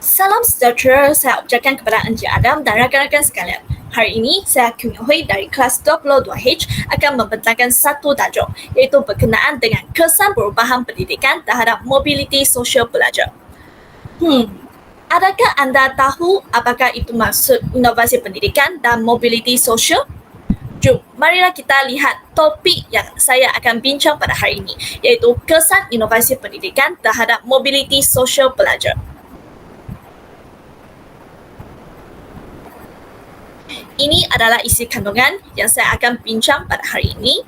Salam sejahtera, saya ucapkan kepada Encik Adam dan rakan-rakan sekalian. Hari ini, saya Yong Hui dari kelas 22H akan membentangkan satu tajuk iaitu berkenaan dengan kesan perubahan pendidikan terhadap mobiliti sosial pelajar. Hmm, adakah anda tahu apakah itu maksud inovasi pendidikan dan mobiliti sosial? Jom, marilah kita lihat topik yang saya akan bincang pada hari ini iaitu kesan inovasi pendidikan terhadap mobiliti sosial pelajar. Ini adalah isi kandungan yang saya akan bincang pada hari ini.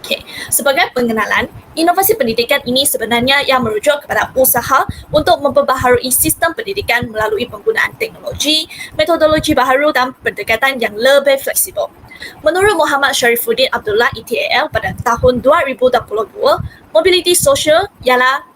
Okay. Sebagai pengenalan, inovasi pendidikan ini sebenarnya yang merujuk kepada usaha untuk memperbaharui sistem pendidikan melalui penggunaan teknologi, metodologi baharu dan pendekatan yang lebih fleksibel. Menurut Muhammad Sharifuddin Abdullah ETAL pada tahun 2022, mobiliti sosial ialah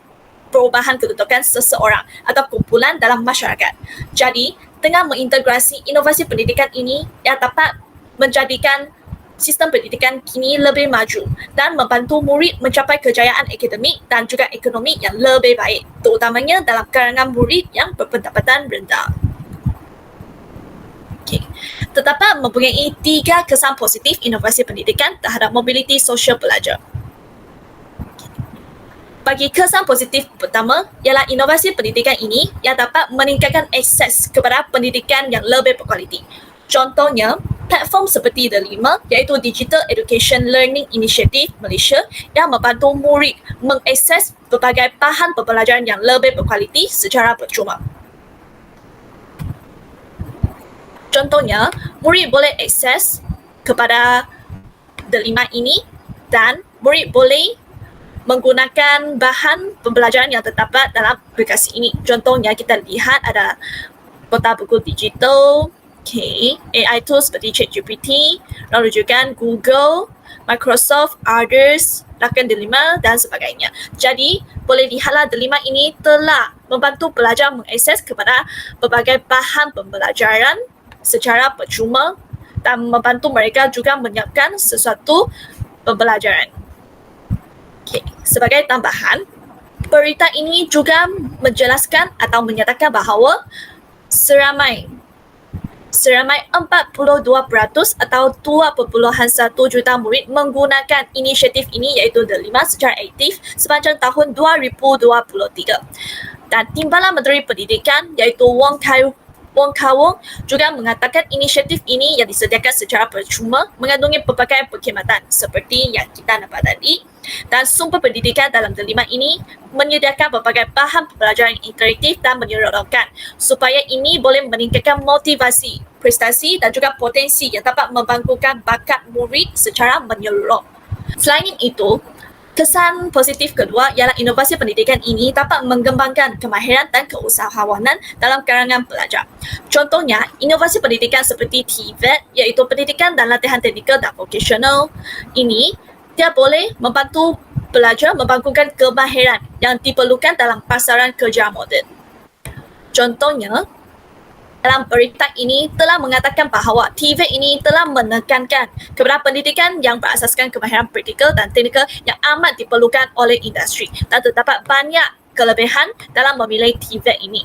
perubahan kedudukan seseorang atau kumpulan dalam masyarakat. Jadi, tengah mengintegrasi inovasi pendidikan ini yang dapat menjadikan sistem pendidikan kini lebih maju dan membantu murid mencapai kejayaan akademik dan juga ekonomi yang lebih baik terutamanya dalam kalangan murid yang berpendapatan rendah. Okay. Terdapat mempunyai tiga kesan positif inovasi pendidikan terhadap mobiliti sosial pelajar bagi kesan positif pertama ialah inovasi pendidikan ini yang dapat meningkatkan akses kepada pendidikan yang lebih berkualiti. Contohnya, platform seperti The Lima iaitu Digital Education Learning Initiative Malaysia yang membantu murid mengakses berbagai bahan pembelajaran yang lebih berkualiti secara percuma. Contohnya, murid boleh akses kepada The Lima ini dan murid boleh menggunakan bahan pembelajaran yang terdapat dalam aplikasi ini. Contohnya kita lihat ada peta buku digital, okay, AI tools seperti ChatGPT, lalu juga Google, Microsoft, Others, Rakan Delima dan sebagainya. Jadi, boleh lihatlah Delima ini telah membantu pelajar mengakses kepada berbagai bahan pembelajaran secara percuma dan membantu mereka juga menyiapkan sesuatu pembelajaran. Okay. Sebagai tambahan, berita ini juga menjelaskan atau menyatakan bahawa seramai seramai 42% atau 2.1 juta murid menggunakan inisiatif ini iaitu The Lima secara aktif sepanjang tahun 2023. Dan Timbalan Menteri Pendidikan iaitu Wong Kai Wong Kawong juga mengatakan inisiatif ini yang disediakan secara percuma mengandungi pelbagai perkhidmatan seperti yang kita nampak tadi dan sumber pendidikan dalam delima ini menyediakan berbagai bahan pembelajaran interaktif dan menyeronokkan supaya ini boleh meningkatkan motivasi, prestasi dan juga potensi yang dapat membangkukan bakat murid secara menyeluruh. Selain itu, Kesan positif kedua ialah inovasi pendidikan ini dapat mengembangkan kemahiran dan keusahawanan dalam kalangan pelajar. Contohnya, inovasi pendidikan seperti TVET iaitu pendidikan dan latihan teknikal dan vocational ini dia boleh membantu pelajar membangkitkan kemahiran yang diperlukan dalam pasaran kerja moden. Contohnya, dalam berita ini telah mengatakan bahawa TV ini telah menekankan kepada pendidikan yang berasaskan kemahiran praktikal dan teknikal yang amat diperlukan oleh industri dan terdapat banyak kelebihan dalam memilih TV ini.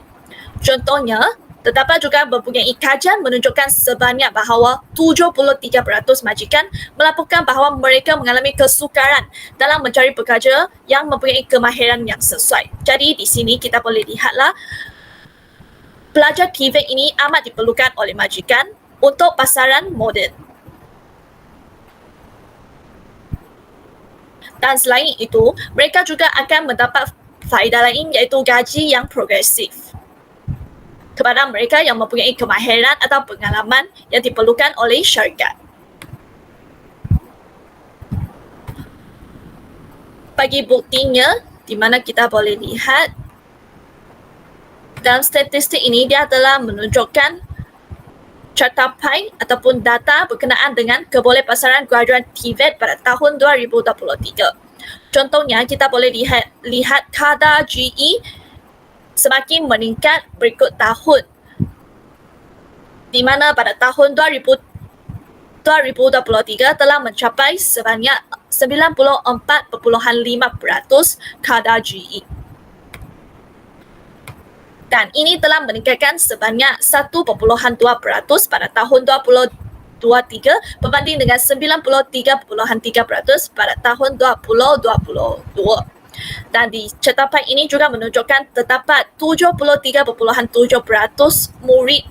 Contohnya, terdapat juga mempunyai kajian menunjukkan sebanyak bahawa 73% majikan melaporkan bahawa mereka mengalami kesukaran dalam mencari pekerja yang mempunyai kemahiran yang sesuai. Jadi di sini kita boleh lihatlah pelajar TVET ini amat diperlukan oleh majikan untuk pasaran moden. Dan selain itu, mereka juga akan mendapat faedah lain iaitu gaji yang progresif kepada mereka yang mempunyai kemahiran atau pengalaman yang diperlukan oleh syarikat. Bagi buktinya, di mana kita boleh lihat dalam statistik ini dia telah menunjukkan catapan ataupun data berkenaan dengan keboleh pasaran graduan TVET pada tahun 2023. Contohnya kita boleh lihat lihat kadar GE semakin meningkat berikut tahun di mana pada tahun 2000, 2023 telah mencapai sebanyak 94.5% kadar GE. Dan ini telah meningkatkan sebanyak 1.2% pada tahun 2023 berbanding dengan 93.3% pada tahun 2022. Dan di cetapan ini juga menunjukkan terdapat 73.7% murid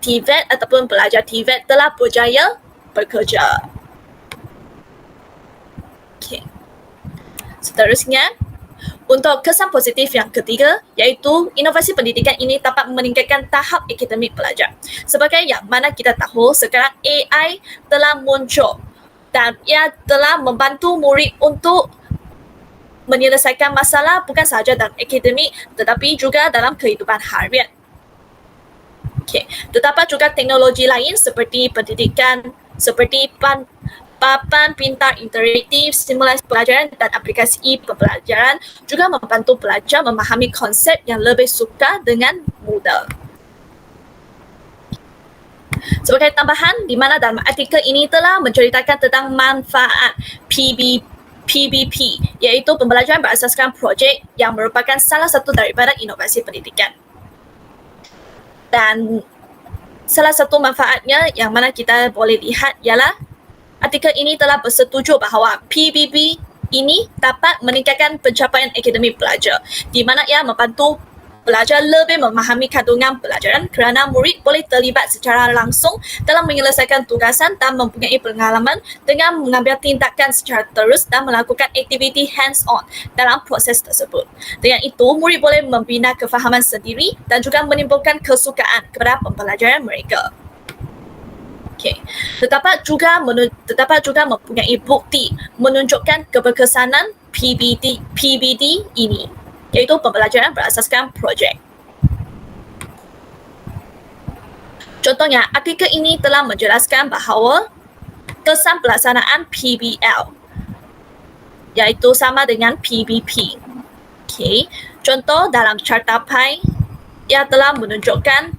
TVET ataupun pelajar TVET telah berjaya bekerja. Okay. Seterusnya, untuk kesan positif yang ketiga iaitu inovasi pendidikan ini dapat meningkatkan tahap akademik pelajar. Sebagai yang mana kita tahu sekarang AI telah muncul dan ia telah membantu murid untuk menyelesaikan masalah bukan sahaja dalam akademik tetapi juga dalam kehidupan harian. Okay. Terdapat juga teknologi lain seperti pendidikan, seperti pan, papan pintar interaktif, simulasi pelajaran dan aplikasi pembelajaran juga membantu pelajar memahami konsep yang lebih suka dengan mudah. Sebagai tambahan, di mana dalam artikel ini telah menceritakan tentang manfaat PB, PBP iaitu pembelajaran berasaskan projek yang merupakan salah satu daripada inovasi pendidikan. Dan salah satu manfaatnya yang mana kita boleh lihat ialah artikel ini telah bersetuju bahawa PBB ini dapat meningkatkan pencapaian akademik pelajar di mana ia membantu pelajar lebih memahami kandungan pelajaran kerana murid boleh terlibat secara langsung dalam menyelesaikan tugasan dan mempunyai pengalaman dengan mengambil tindakan secara terus dan melakukan aktiviti hands-on dalam proses tersebut. Dengan itu, murid boleh membina kefahaman sendiri dan juga menimbulkan kesukaan kepada pembelajaran mereka. Okay. Terdapat juga menu, terdapat juga mempunyai bukti menunjukkan keberkesanan PBD PBD ini iaitu pembelajaran berasaskan projek. Contohnya, artikel ini telah menjelaskan bahawa kesan pelaksanaan PBL iaitu sama dengan PBP. Okay. Contoh dalam carta pie ia telah menunjukkan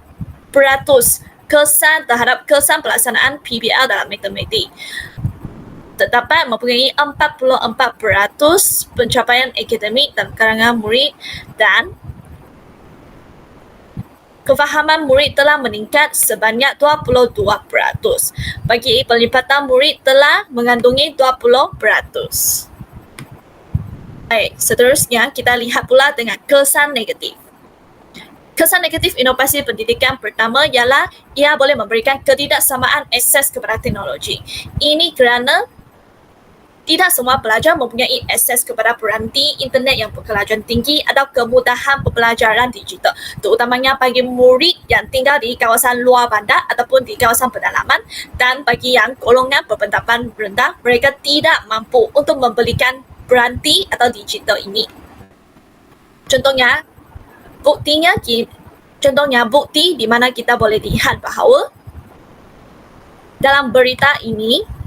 peratus kesan terhadap kesan pelaksanaan PBL dalam matematik. Terdapat mempunyai 44% pencapaian akademik dalam kalangan murid dan kefahaman murid telah meningkat sebanyak 22%. Bagi pelipatan murid telah mengandungi 20%. Baik, seterusnya kita lihat pula dengan kesan negatif. Kesan negatif inovasi pendidikan pertama ialah ia boleh memberikan ketidaksamaan akses kepada teknologi. Ini kerana tidak semua pelajar mempunyai akses kepada peranti internet yang berkelajuan tinggi atau kemudahan pembelajaran digital terutamanya bagi murid yang tinggal di kawasan luar bandar ataupun di kawasan pedalaman dan bagi yang golongan berpendapatan rendah mereka tidak mampu untuk membelikan peranti atau digital ini. Contohnya, buktinya contohnya bukti di mana kita boleh lihat bahawa dalam berita ini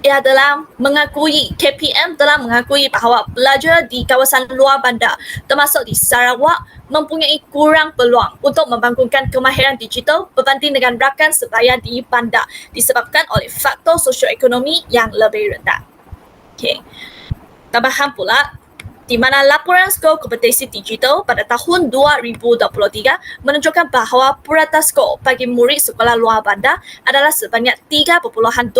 ia adalah mengakui KPM telah mengakui bahawa pelajar di kawasan luar bandar termasuk di Sarawak mempunyai kurang peluang untuk membangunkan kemahiran digital berbanding dengan rakan sebaya di bandar disebabkan oleh faktor sosioekonomi yang lebih rendah. Okay. Tambahan pula, di mana laporan skor kompetensi digital pada tahun 2023 menunjukkan bahawa purata skor bagi murid sekolah luar bandar adalah sebanyak 3.24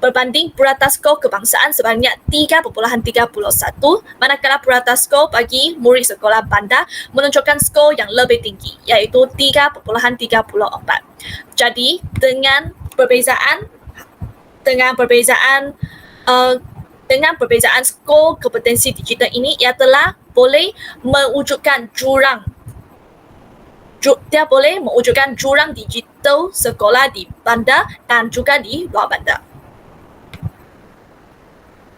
berbanding purata skor kebangsaan sebanyak 3.31 manakala purata skor bagi murid sekolah bandar menunjukkan skor yang lebih tinggi iaitu 3.34. Jadi dengan perbezaan dengan perbezaan uh, dengan perbezaan skor kompetensi digital ini ia telah boleh mewujudkan jurang dia boleh mewujudkan jurang digital sekolah di bandar dan juga di luar bandar.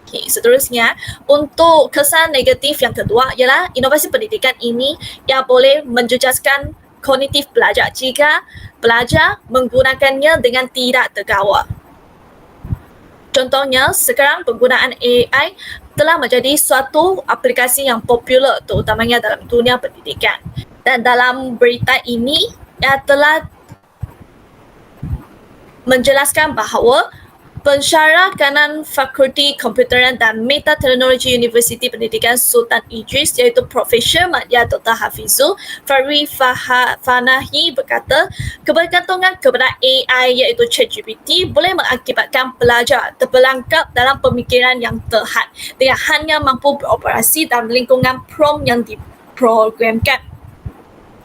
Okay, seterusnya untuk kesan negatif yang kedua ialah inovasi pendidikan ini ia boleh menjejaskan kognitif pelajar jika pelajar menggunakannya dengan tidak tergawal. Contohnya, sekarang penggunaan AI telah menjadi suatu aplikasi yang popular terutamanya dalam dunia pendidikan. Dan dalam berita ini, ia telah menjelaskan bahawa Pensyarah kanan Fakulti Komputeran dan Meta Teknologi Universiti Pendidikan Sultan Idris iaitu Profesor Madya Dr. Hafizul Faha, Fanahi berkata kebergantungan kepada AI iaitu ChatGPT boleh mengakibatkan pelajar terpelangkap dalam pemikiran yang terhad dengan hanya mampu beroperasi dalam lingkungan prompt yang diprogramkan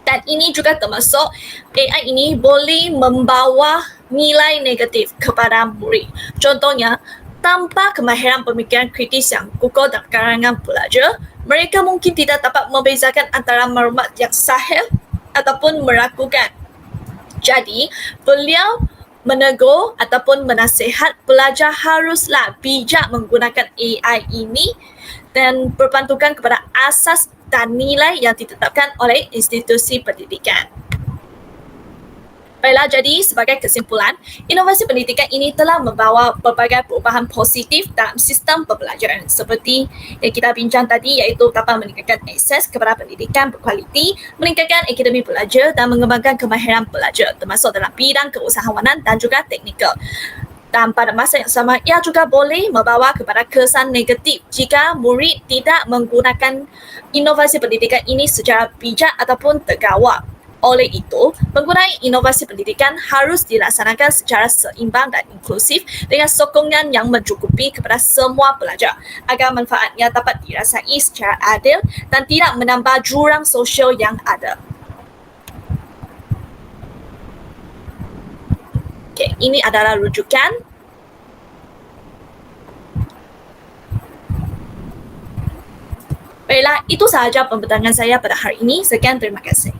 dan ini juga termasuk AI ini boleh membawa nilai negatif kepada murid. Contohnya, tanpa kemahiran pemikiran kritis yang kukuh dalam kalangan pelajar, mereka mungkin tidak dapat membezakan antara maklumat yang sahih ataupun meragukan. Jadi, beliau menegur ataupun menasihat pelajar haruslah bijak menggunakan AI ini dan berpantukan kepada asas dan nilai yang ditetapkan oleh institusi pendidikan. Baiklah, jadi sebagai kesimpulan, inovasi pendidikan ini telah membawa pelbagai perubahan positif dalam sistem pembelajaran seperti yang kita bincang tadi iaitu dapat meningkatkan akses kepada pendidikan berkualiti, meningkatkan akademi pelajar dan mengembangkan kemahiran pelajar termasuk dalam bidang keusahawanan dan juga teknikal. Dan pada masa yang sama, ia juga boleh membawa kepada kesan negatif jika murid tidak menggunakan inovasi pendidikan ini secara bijak ataupun tergawak. Oleh itu, penggunaan inovasi pendidikan harus dilaksanakan secara seimbang dan inklusif dengan sokongan yang mencukupi kepada semua pelajar agar manfaatnya dapat dirasai secara adil dan tidak menambah jurang sosial yang ada. Okay, ini adalah rujukan Baiklah, itu sahaja pembentangan saya pada hari ini. Sekian, terima kasih.